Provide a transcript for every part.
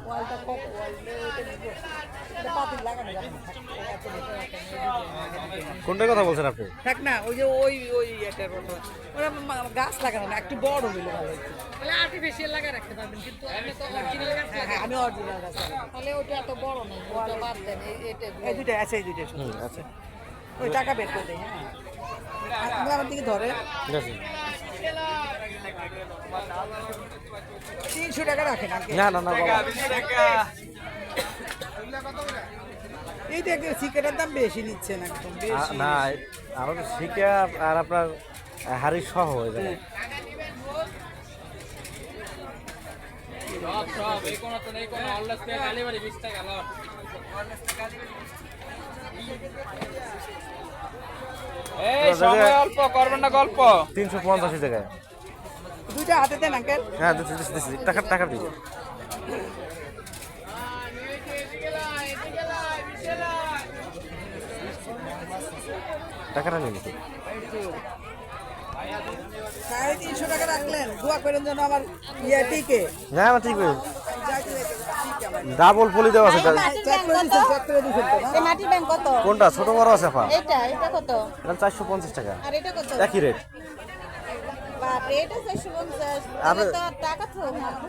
ওয়ালটা কত পাতিল লাগানো না। কোনটার কথা বলছেন আপনি? থাক না ওই যে ওই ওই এটার কথা। ওরা গাছ লাগানো না একটু বড় হইলে ভালো তাহলে আর্টিফিশিয়াল লাগা রাখতে পারবেন কিন্তু আপনি তো অরিজিনাল গাছ হ্যাঁ হ্যাঁ আমি অরিজিনাল গাছ লাগাই। তাহলে ওটা এত বড় ওটা বাদ দেন এই- এটা এই দুইটা আছে এই দুইটা শুধু। হুম আচ্ছা। ওই টাকা বের করে দেয় হ্যাঁ। দিকে ধরে। ঠিক আছে। তিনশো টাকা রাখেন না না না বাবা। এই দেখে সিগারেটের দাম বেশি নিচ্ছেন একদম বেশি না আমাদের শিকা আর আপনার হাড়ি সহ হয়ে যাবে। সব সব এই কোনো তো নেই কোনো অললেস থেকে গালিবাড়ি বিশ টাকা লট এই সময় অল্প করবেন না গল্প। তিনশো পঞ্চাশি টাকায় দুইটা হাতে দেন আঙ্কেল। হ্যাঁ টাকা টাকা দিই টাকাটা নিয়ে নিচ্ছি সাড়ে তিনশো টাকা রাখলেন। দোয়া করেন যেন আমার ইয়ে টিকে। হ্যাঁ ঠিক ঠিক ডাবল পলি দেওয়া আছে কোনটা? ছোট বড় আছে এটা এটা কত? এটা চারশো পঞ্চাশ টাকা। আর এটা কত? একই রেট বাপরে এটা চারশো পঞ্চাশ আরে-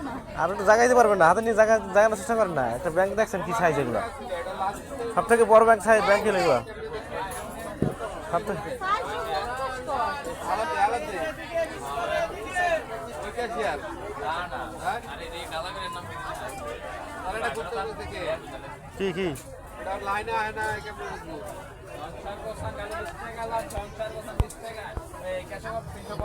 না। একটু জাগাইতে পারবেন না হাতে নিয়ে জায়গা জাগানোর চেষ্টা করেন না। একটা ব্যাংক দেখছেন কি সাইজ এগুলো? সব থেকে বড় ব্যাংক সাইজ ব্যাংক হলো এগুলো? সব থেকে কি কি? সংসার কথা গালি